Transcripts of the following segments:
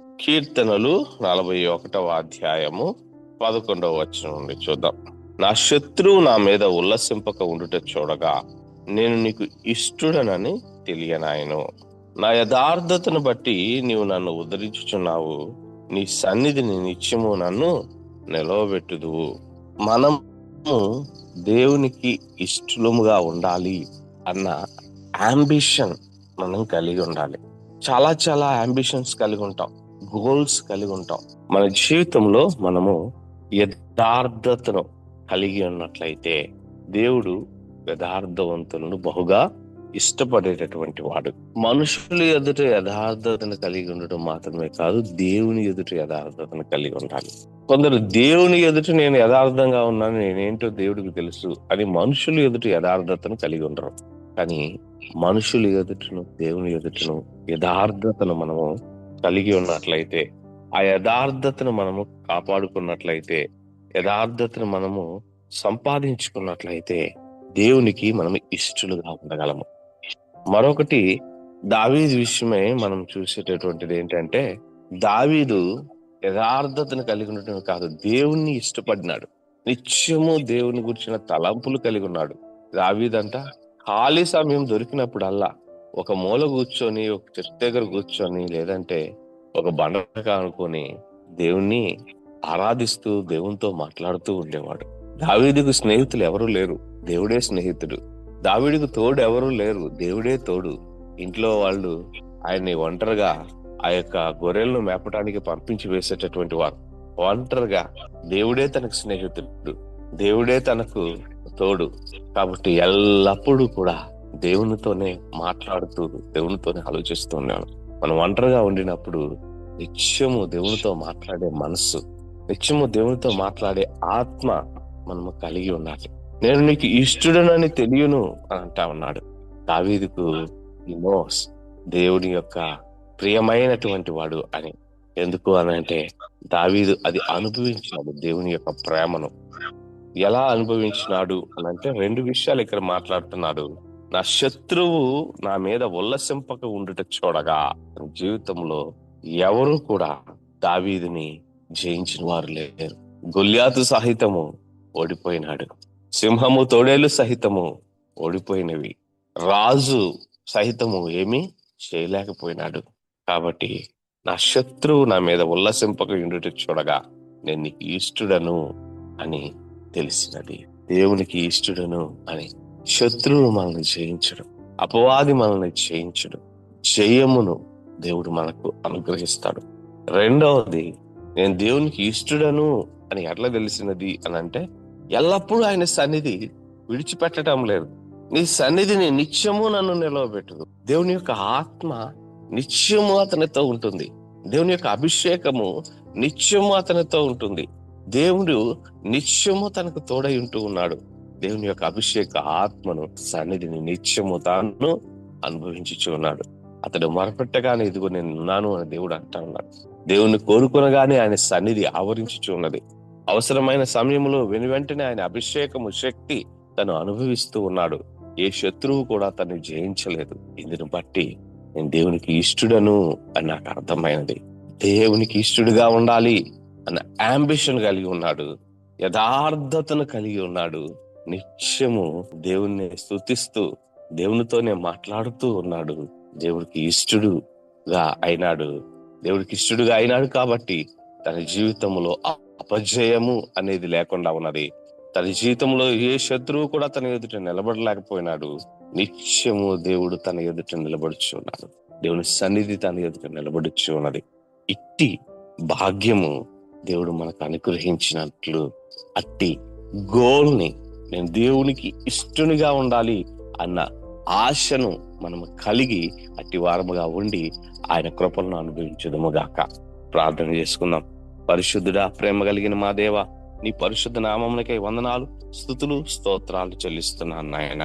కీర్తనలు నలభై ఒకటవ అధ్యాయము పదకొండవ వచనం నుండి చూద్దాం. నా శత్రువు నా మీద ఉల్లసింపక ఉండుట చూడగా నేను నీకు ఇష్టుడనని తెలియనాయను. నా యథార్థతను బట్టి నీవు నన్ను ఉద్ధరించుచున్నావు. నీ సన్నిధిని నిత్యము నన్ను నిలవబెట్టుదువు. మనము దేవునికి ఇష్టలుముగా ఉండాలి అన్న అంబిషన్ మనం కలిగి ఉండాలి. చాలా చాలా అంబిషన్స్ కలిగి ఉంటాం. గోల్స్ కలిగి ఉంటాం. మన జీవితంలో మనము యథార్థతను కలిగి ఉన్నట్లయితే దేవుడు యథార్థవంతులను బహుగా ఇష్టపడేటటువంటి వాడు. మనుషుల ఎదుట యథార్థతను కలిగి ఉండటం మాత్రమే కాదు దేవుని ఎదుట యథార్థతను కలిగి ఉండాలి. కొందరు దేవుని ఎదుట నేను యథార్థంగా ఉన్నాను నేనేంటో దేవుడికి తెలుసు అని మనుషులు ఎదుట యథార్థతను కలిగి ఉండరు. కానీ మనుషులు ఎదుటను దేవుని ఎదుటను యథార్థతను మనము కలిగి ఉన్నట్లయితే ఆ యథార్థతను మనము కాపాడుకున్నట్లయితే యథార్థతను మనము సంపాదించుకున్నట్లయితే దేవునికి మనం ఇష్టలుగా ఉండగలము. మరొకటి దావీదు విషయమై మనం చూసేటటువంటిది ఏంటంటే దావీదు యథార్థతను కలిగి ఉండటం కాదు. దేవుణ్ణి ఇష్టపడినాడు. నిత్యము దేవుని గురించిన తలంపులు కలిగి ఉన్నాడు. దావీదంట ఖాళీ సమయం దొరికినప్పుడల్లా ఒక మూల కూర్చొని ఒక చెట్టు దగ్గర కూర్చొని లేదంటే ఒక బండ అనుకొని దేవుణ్ణి ఆరాధిస్తూ దేవునితో మాట్లాడుతూ ఉండేవాడు. దావీదుకు స్నేహితులు ఎవరు లేరు. దేవుడే స్నేహితుడు. దావీడికి తోడు ఎవరు లేరు. దేవుడే తోడు. ఇంట్లో వాళ్ళు ఆయన్ని ఒంటరిగా ఆ యొక్క గొర్రెలను మేపటానికి పంపించి వేసేటటువంటి వారు. ఒంటరిగా దేవుడే తనకు స్నేహితుడు. దేవుడే తనకు తోడు. కాబట్టి ఎల్లప్పుడూ కూడా దేవునితోనే మాట్లాడుతూ దేవునితోనే ఆలోచిస్తూ ఉన్నాడు మనం ఒంటరిగా ఉండినప్పుడు నిత్యము దేవునితో మాట్లాడే మనస్సు నిత్యము దేవునితో మాట్లాడే ఆత్మ మనము కలిగి ఉండాలి. నేను నీకు ఇష్టడనని తెలియను అని అంటా ఉన్నాడు. దావీదుకు నోస్ దేవుని యొక్క ప్రియమైనటువంటి వాడు అని. ఎందుకు అని అంటే దావీదు అది అనుభవించాడు దేవుని యొక్క ప్రేమను. ఎలా అనుభవించినాడు అని అంటే రెండు విషయాలు ఇక్కడ మాట్లాడుతున్నాడు. నా శత్రువు నా మీద ఉల్లసింపక ఉండుట చూడగా జీవితంలో ఎవరు కూడా దావీదిని జయించిన వారు లేరు. గొల్యాతు సహితము ఓడిపోయినాడు. సింహము తోడేలు సహితము ఓడిపోయినవి. రాజు సహితము ఏమీ చేయలేకపోయినాడు. కాబట్టి నా శత్రువు నా మీద ఉల్లసింపక ఉండుట చూడగా నేను నీకు ఇష్టడను అని తెలిసినది. దేవునికి ఇష్టడను అని శత్రువులు మనల్ని జయించడు అపవాది మనల్ని జయించడు జయమును దేవుడు మనకు అనుగ్రహిస్తాడు. రెండవది నేను దేవునికి ఇష్టడను అని ఎట్లా తెలిసినది అని అంటే ఎల్లప్పుడూ ఆయన సన్నిధి విడిచిపెట్టడం లేదు. నీ సన్నిధిని నిత్యము నన్ను నిలవబెట్టదు. దేవుని యొక్క ఆత్మ నిత్యము అతనితో ఉంటుంది. దేవుని యొక్క అభిషేకము నిత్యము అతనితో ఉంటుంది. దేవుడు నిత్యము తనకు తోడై ఉంటూ ఉన్నాడు. దేవుని యొక్క అభిషేక ఆత్మను సన్నిధిని నిత్యము తాను అనుభవించుచు ఉన్నాడు. అతడు మొరపెట్టగానే ఇదిగో నేను ఉన్నాను అని దేవుడు అంటా ఉన్నాడు. దేవుణ్ణి కోరుకునగానే ఆయన సన్నిధి ఆవరించుచు ఉన్నది. అవసరమైన సమయంలో వెను వెంటనే ఆయన అభిషేకము శక్తి తను అనుభవిస్తూ ఉన్నాడు. ఏ శత్రువు కూడా తను జయించలేదు. ఇందును బట్టి నేను దేవునికి ఇష్టడను అని నాకు అర్థమైనది. దేవునికి ఇష్టడుగా ఉండాలి అన్న అంబిషన్ కలిగి ఉన్నాడు. యథార్థతను కలిగి ఉన్నాడు. నిత్యము దేవుణ్ణి స్థుతిస్తూ దేవునితోనే మాట్లాడుతూ ఉన్నాడు. దేవుడికి ఇష్టడుగా అయినాడు. దేవుడికి ఇష్టడుగా అయినాడు కాబట్టి తన జీవితంలో అపజయము అనేది లేకుండా ఉన్నది. తన జీవితంలో ఏ శత్రువు కూడా తన ఎదుట నిలబడలేకపోయినాడు. నిత్యము దేవుడు తన ఎదుట నిలబడుచు ఉన్నాడు. దేవుని సన్నిధి తన ఎదుట నిలబడుచు ఉన్నది. ఇట్టి భాగ్యము దేవుడు మనకు అనుగ్రహించినట్లు అట్టి గోల్ని నేను దేవునికి ఇష్టనిగా ఉండాలి అన్న ఆశను మనము కలిగి అట్టి వారముగా ఉండి ఆయన కృపలను అనుభవించదము గాక. ప్రార్థన చేసుకుందాం. పరిశుద్ధుడా ప్రేమ కలిగిన మా దేవ నీ పరిశుద్ధ నామమునకై వందనాలు స్థుతులు స్తోత్రాలు చెల్లిస్తున్నాను నాయన.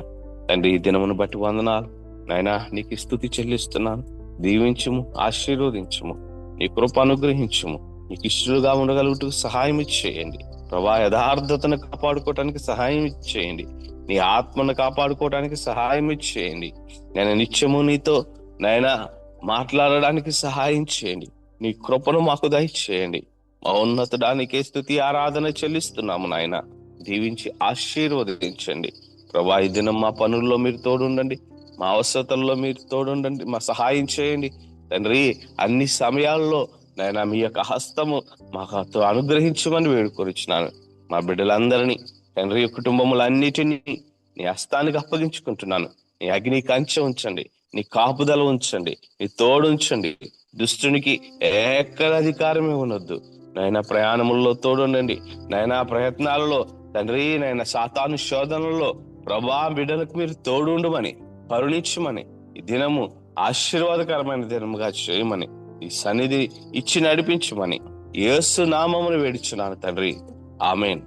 తండ్రి ఈ దినమును బట్టి వందనాలు. నాయన నీకు స్థుతి చెల్లిస్తున్నాను. దీవించుము ఆశీర్వదించుము. నీ కృప అనుగ్రహించుము. నీకు ఇష్టలుగా ఉండగలుగుతూ సహాయం చేయండి. ప్రభా యథార్థతను కాపాడుకోవటానికి సహాయం ఇచ్చేయండి నీ ఆత్మను కాపాడుకోవటానికి సహాయం ఇచ్చేయండి నేను నిత్యము నీతో నాయన మాట్లాడడానికి సహాయం చేయండి. నీ కృపను మాకు దయచేయండి. మా ఉన్నతడానికి స్థుతి ఆరాధన చెల్లిస్తున్నాము నాయన. దీవించి ఆశీర్వదించండి. ప్రభా ఈ దినం మా పనుల్లో మీరు తోడుండండి. మా అవసరతల్లో మీరు తోడుండండి. మా సహాయం చేయండి. తండ్రి అన్ని సమయాల్లో నాయన మీ యొక్క హస్తము మాకు అనుగ్రహించమని వేడుకొనిచ్చినాను మా బిడ్డలందరినీ తండ్రి కుటుంబములన్నిటినీ నీ హస్తానికి అప్పగించుకుంటున్నాను. నీ అగ్ని కంచె ఉంచండి నీ కాపుదల ఉంచండి నీ తోడు ఉంచండి. దుష్టునికి ఎక్కడ అధికారమే ఉండొద్దు. నాయన ప్రయాణముల్లో తోడుండండి. నాయన ప్రయత్నాలలో తండ్రి నాయన సాతాను శోధనలో ప్రభా బిడ్డలకు మీరు తోడుండమని కరుణించమని ఈ దినము ఆశీర్వాదకరమైన దినముగా చేయమని ఈ సన్నిధి ఇచ్చి నడిపించమని. ఏసు నామమును వేడుచున్నాను తండ్రి. ఆమెన్.